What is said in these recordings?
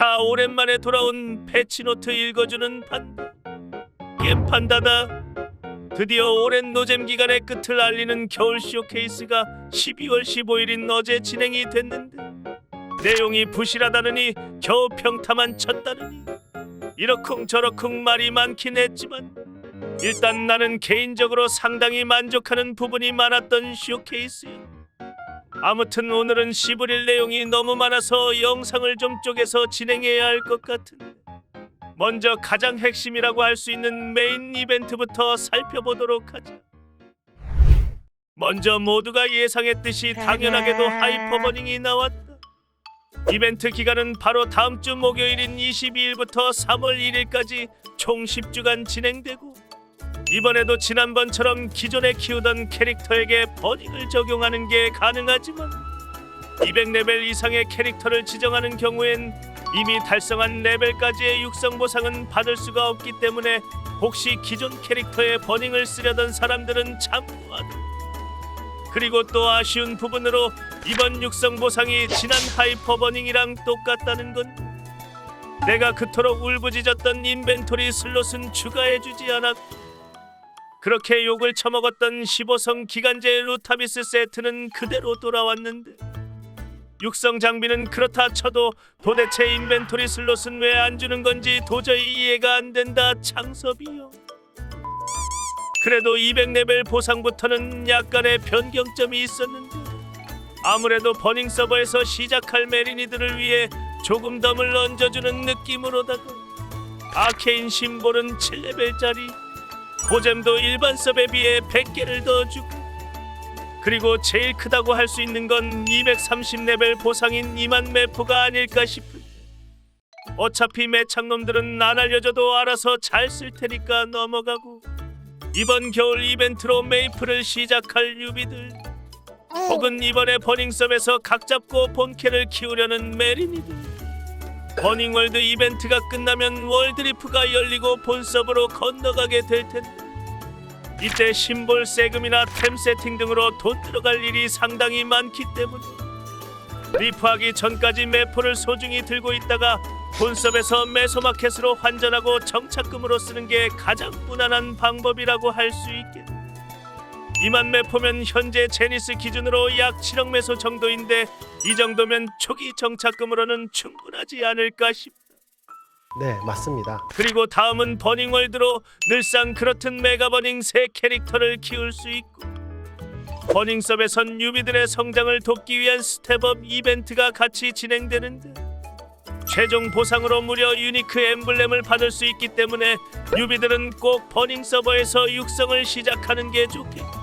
자 오랜만에 돌아온 패치노트 읽어주는 판다 이게 판다다. 드디어 오랜 노잼 기간의 끝을 알리는 겨울 쇼케이스가 12월 15일인 어제 진행이 됐는데 내용이 부실하다느니 겨우 평타만 쳤다느니. 이러쿵 저러쿵 말이 많긴 했지만 일단 나는 개인적으로 상당히 만족하는 부분이 많았던 쇼케이스야 아무튼 오늘은 시부릴 내용이 너무 많아서 영상을 좀 쪼개서 진행해야 할 것 같은데. 먼저 가장 핵심이라고 할 수 있는 메인 이벤트부터 살펴보도록 하자. 먼저 모두가 예상했듯이 당연하게도 하이퍼버닝이 나왔다. 이벤트 기간은 바로 다음 주 목요일인 22일부터 3월 1일까지 총 10주간 진행되고 이번에도 지난번처럼 기존에 키우던 캐릭터에게 버닝을 적용하는 게 가능하지만 200레벨 이상의 캐릭터를 지정하는 경우엔 이미 달성한 레벨까지의 육성 보상은 받을 수가 없기 때문에 혹시 기존 캐릭터에 버닝을 쓰려던 사람들은 참고하다. 그리고 또 아쉬운 부분으로 이번 육성 보상이 지난 하이퍼 버닝이랑 똑같다는 건 내가 그토록 울부짖었던 인벤토리 슬롯은 추가해주지 않았고 그렇게 욕을 처먹었던 15성 기간제 루타비스 세트는 그대로 돌아왔는데 육성 장비는 그렇다 쳐도 도대체 인벤토리 슬롯은 왜 안 주는 건지 도저히 이해가 안 된다 창섭이요. 그래도 200레벨 보상부터는 약간의 변경점이 있었는데 아무래도 버닝 서버에서 시작할 메리니들을 위해 조금 덤을 얹어주는 느낌으로다가 아케인 심볼은 7레벨짜리 고잼도 일반 서버에 비해 100개를 더 주고 그리고 제일 크다고 할 수 있는 건 230레벨 보상인 2만 매포가 아닐까 싶은데 어차피 매창놈들은 안 알려줘도 알아서 잘 쓸 테니까 넘어가고 이번 겨울 이벤트로 메이플을 시작할 유비들. 혹은 이번에 버닝섬에서 각 잡고 본캐를 키우려는 메리니들 버닝월드 이벤트가 끝나면 월드리프가 열리고 본섭으로 건너가게 될 텐데 이때 심볼 세금이나 템 세팅 등으로 돈 들어갈 일이 상당히 많기 때문에 리프하기 전까지 매포를 소중히 들고 있다가 본섭에서 메소마켓으로 환전하고 정착금으로 쓰는 게 가장 무난한 방법이라고 할 수 있겠다. 이만 매포면 현재 제니스 기준으로 약 7억 매소 정도인데 이 정도면 초기 정착금으로는 충분하지 않을까 싶다. 네, 맞습니다. 그리고 다음은 버닝월드로 늘상 그렇듯 메가버닝 새 캐릭터를 키울 수 있고 버닝섭에선 유비들의 성장을 돕기 위한 스텝업 이벤트가 같이 진행되는데 최종 보상으로 무려 유니크 엠블렘을 받을 수 있기 때문에 유비들은 꼭 버닝 서버에서 육성을 시작하는 게 좋겠고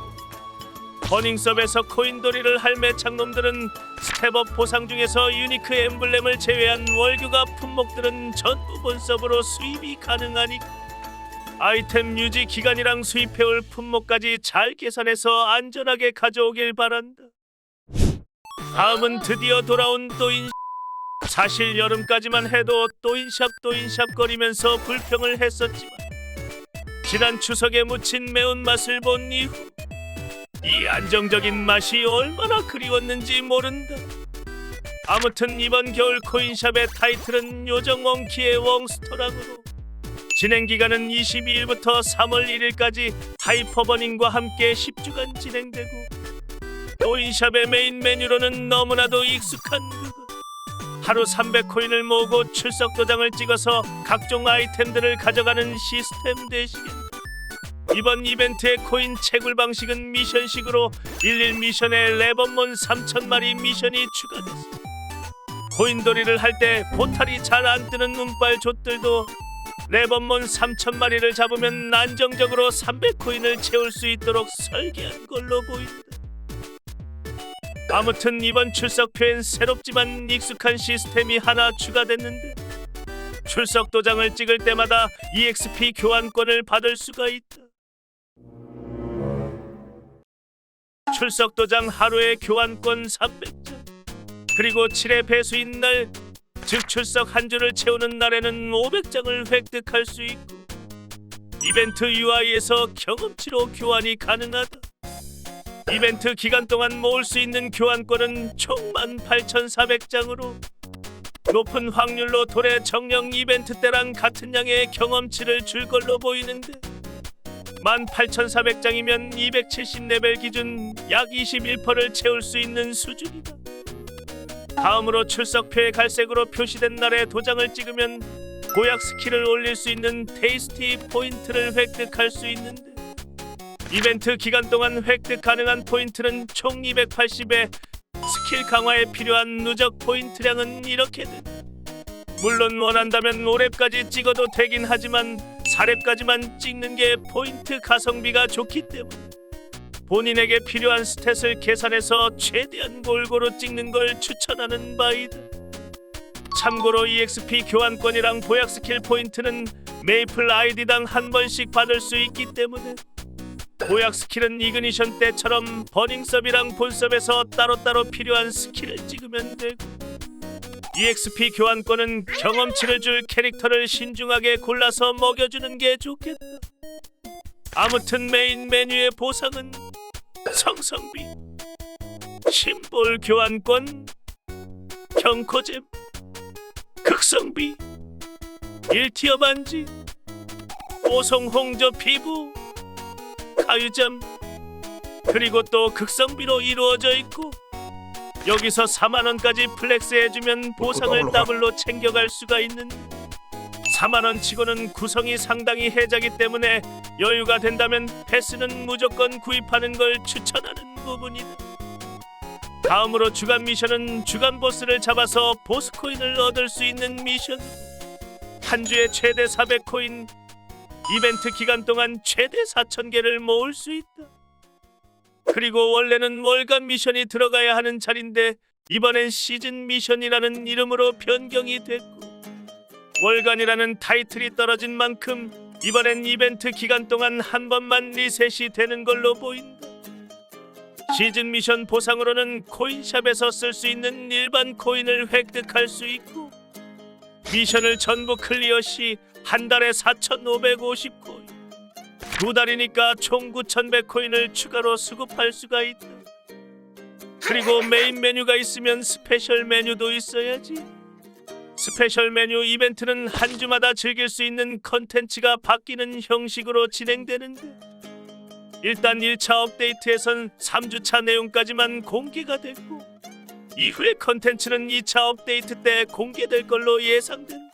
버닝섭에서 코인돌이를 할 매창놈들은 스텝업 보상 중에서 유니크 엠블렘을 제외한 월규가 품목들은 전부 본섭으로 수입이 가능하니까 아이템 유지 기간이랑 수입해올 품목까지 잘 계산해서 안전하게 가져오길 바란다. 다음은 드디어 돌아온 또인 사실 여름까지만 해도 또인샵 또인샵 거리면서 불평을 했었지만 지난 추석에 묻힌 매운맛을 본 이후 이 안정적인 맛이 얼마나 그리웠는지 모른다. 아무튼 이번 겨울 코인샵의 타이틀은 요정 웡키의 웡스토랑으로 진행 기간은 22일부터 3월 1일까지 하이퍼버닝과 함께 10주간 진행되고 코인샵의 메인 메뉴로는 너무나도 익숙한 그것 하루 300코인을 모으고 출석 도장을 찍어서 각종 아이템들을 가져가는 시스템 대신 이번 이벤트의 코인 채굴 방식은 미션식으로 11 미션에 레번몬 3천마리 미션이 추가됐어. 코인돌이를 할때 포탈이 잘 안 뜨는 운빨 족들도 레번몬 3천마리를 잡으면 안정적으로 300코인을 채울 수 있도록 설계한 걸로 보인다. 아무튼 이번 출석표엔 새롭지만 익숙한 시스템이 하나 추가됐는데 출석 도장을 찍을 때마다 EXP 교환권을 받을 수가 있다. 출석 도장 하루에 교환권 300장 그리고 7회 배수인 날 즉 출석 한 주를 채우는 날에는 500장을 획득할 수 있고 이벤트 UI에서 경험치로 교환이 가능하다. 이벤트 기간 동안 모을 수 있는 교환권은 총 18,400장으로 높은 확률로 돌의 정령 이벤트 때랑 같은 양의 경험치를 줄 걸로 보이는데 18,400장이면 270레벨 기준 약 21%를 채울 수 있는 수준이다. 다음으로 출석표에 갈색으로 표시된 날에 도장을 찍으면 고약 스킬을 올릴 수 있는 테이스티 포인트를 획득할 수 있는데 이벤트 기간 동안 획득 가능한 포인트는 총 280에 스킬 강화에 필요한 누적 포인트량은 이렇게 된다. 물론 원한다면 5렙까지 찍어도 되긴 하지만 4렙까지만 찍는 게 포인트 가성비가 좋기 때문에 본인에게 필요한 스탯을 계산해서 최대한 골고루 찍는 걸 추천하는 바이다. 참고로 EXP 교환권이랑 보약 스킬 포인트는 메이플 아이디당 한 번씩 받을 수 있기 때문에 보약 스킬은 이그니션 때처럼 버닝섭이랑 본섭에서 따로따로 필요한 스킬을 찍으면 되고 EXP 교환권은 경험치를 줄 캐릭터를 신중하게 골라서 먹여주는 게 좋겠다. 아무튼 메인 메뉴의 보상은 성성비, 심볼 교환권, 경코잼, 극성비, 1티어 반지, 뽀송 홍조 피부, 가유잠, 그리고 또 극성비로 이루어져 있고 여기서 4만 원까지 플렉스 해주면 보상을 더블로 챙겨갈 수가 있는 4만 원 치고는 구성이 상당히 해자기 때문에 여유가 된다면 패스는 무조건 구입하는 걸 추천하는 부분이다. 다음으로 주간 미션은 주간 보스를 잡아서 보스 코인을 얻을 수 있는 미션. 한 주에 최대 400코인, 이벤트 기간 동안 최대 4,000개를 모을 수 있다. 그리고 원래는 월간 미션이 들어가야 하는 자리인데 이번엔 시즌 미션이라는 이름으로 변경이 됐고 월간이라는 타이틀이 떨어진 만큼 이번엔 이벤트 기간 동안 한 번만 리셋이 되는 걸로 보인다. 시즌 미션 보상으로는 코인샵에서 쓸 수 있는 일반 코인을 획득할 수 있고 미션을 전부 클리어 시 한 달에 4,550코인 두 달이니까 총 9,100코인을 추가로 수급할 수가 있다. 그리고 메인 메뉴가 있으면 스페셜 메뉴도 있어야지. 스페셜 메뉴 이벤트는 한 주마다 즐길 수 있는 컨텐츠가 바뀌는 형식으로 진행되는데 일단 1차 업데이트에선 3주차 내용까지만 공개가 됐고 이후의 컨텐츠는 2차 업데이트 때 공개될 걸로 예상된다.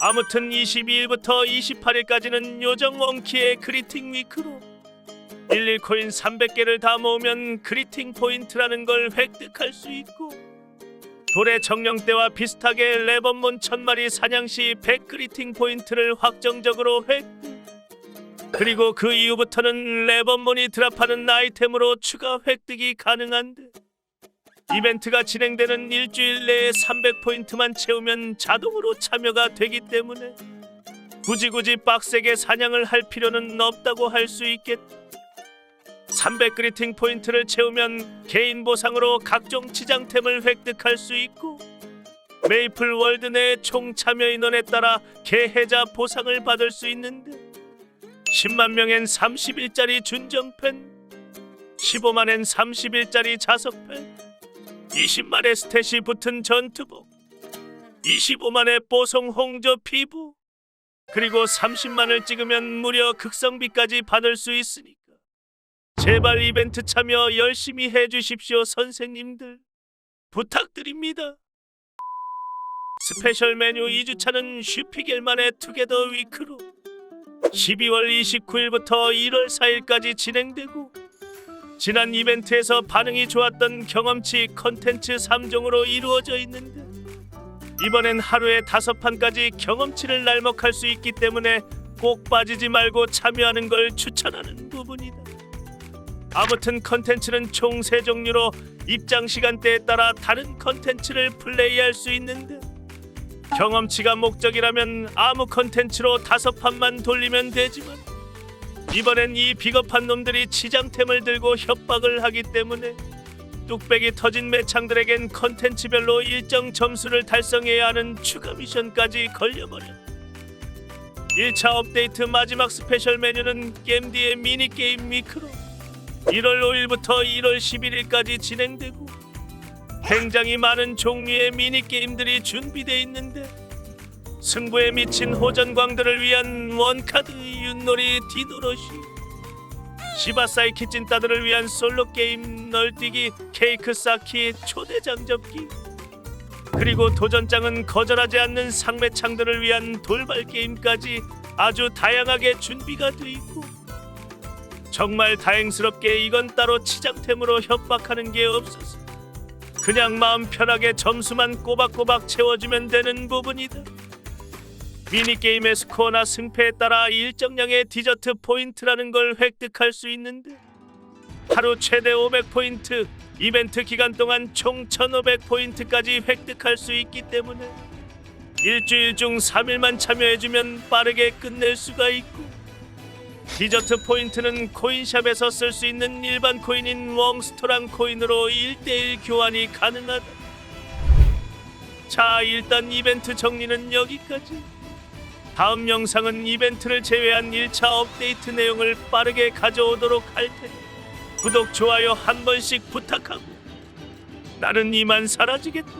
아무튼 22일부터 28일까지는 요정 원키의 그리팅 위크로 11코인 300개를 다 모으면 그리팅 포인트라는 걸 획득할 수 있고 돌의 정령 때와 비슷하게 레번몬 천마리 사냥 시 100 그리팅 포인트를 확정적으로 획득. 그리고 그 이후부터는 레번몬이 드랍하는 아이템으로 추가 획득이 가능한데 이벤트가 진행되는 일주일 내에 300포인트만 채우면 자동으로 참여가 되기 때문에 굳이 굳이 빡세게 사냥을 할 필요는 없다고 할 수 있겠다. 300 그리팅 포인트를 채우면 개인 보상으로 각종 지장템을 획득할 수 있고 메이플 월드 내 총 참여 인원에 따라 개해자 보상을 받을 수 있는데 10만 명엔 30일짜리 준정팬 15만엔 30일짜리 자석팬 20만의 스탯이 붙은 전투복 25만의 뽀송 홍조 피부 그리고 30만을 찍으면 무려 극성비까지 받을 수 있으니까 제발 이벤트 참여 열심히 해주십시오 선생님들. 부탁드립니다. 스페셜 메뉴 2주차는 슈피겔만의 투게더 위크로 12월 29일부터 1월 4일까지 진행되고 지난 이벤트에서 반응이 좋았던 경험치 컨텐츠 3종으로 이루어져 있는데 이번엔 하루에 다섯 판까지 경험치를 날먹할 수 있기 때문에 꼭 빠지지 말고 참여하는 걸 추천하는 부분이다. 아무튼 컨텐츠는 총 세 종류로 입장 시간대에 따라 다른 컨텐츠를 플레이할 수 있는데 경험치가 목적이라면 아무 컨텐츠로 다섯 판만 돌리면 되지만 이번엔 이 비겁한 놈들이 치장템을 들고 협박을 하기 때문에 뚝배기 터진 매창들에겐 컨텐츠별로 일정 점수를 달성해야 하는 추가 미션까지 걸려버렸다. 1차 업데이트 마지막 스페셜 메뉴는 게임디의 미니게임 미크로 1월 5일부터 1월 11일까지 진행되고 굉장히 많은 종류의 미니 게임들이 준비돼 있는데 승부에 미친 호전광들을 위한 원카드 윷놀이 디노러시. 시바사이 키친 따들을 위한 솔로 게임 널뛰기 케이크 쌓기 초대장 접기. 그리고 도전장은 거절하지 않는 상매창들을 위한 돌발 게임까지 아주 다양하게 준비가 돼 있고. 정말 다행스럽게 이건 따로 치장템으로 협박하는 게 없어서 그냥 마음 편하게 점수만 꼬박꼬박 채워주면 되는 부분이다. 미니게임의 스코어나 승패에 따라 일정량의 디저트 포인트라는 걸 획득할 수 있는데 하루 최대 500포인트, 이벤트 기간 동안 총 1500포인트까지 획득할 수 있기 때문에 일주일 중 3일만 참여해주면 빠르게 끝낼 수가 있고 디저트 포인트는 코인샵에서 쓸 수 있는 일반 코인인 웡스토랑 코인으로 1대1 교환이 가능하다. 자, 일단 이벤트 정리는 여기까지. 다음 영상은 이벤트를 제외한 1차 업데이트 내용을 빠르게 가져오도록 할 테니 구독, 좋아요 한 번씩 부탁하고 나는 이만 사라지겠다.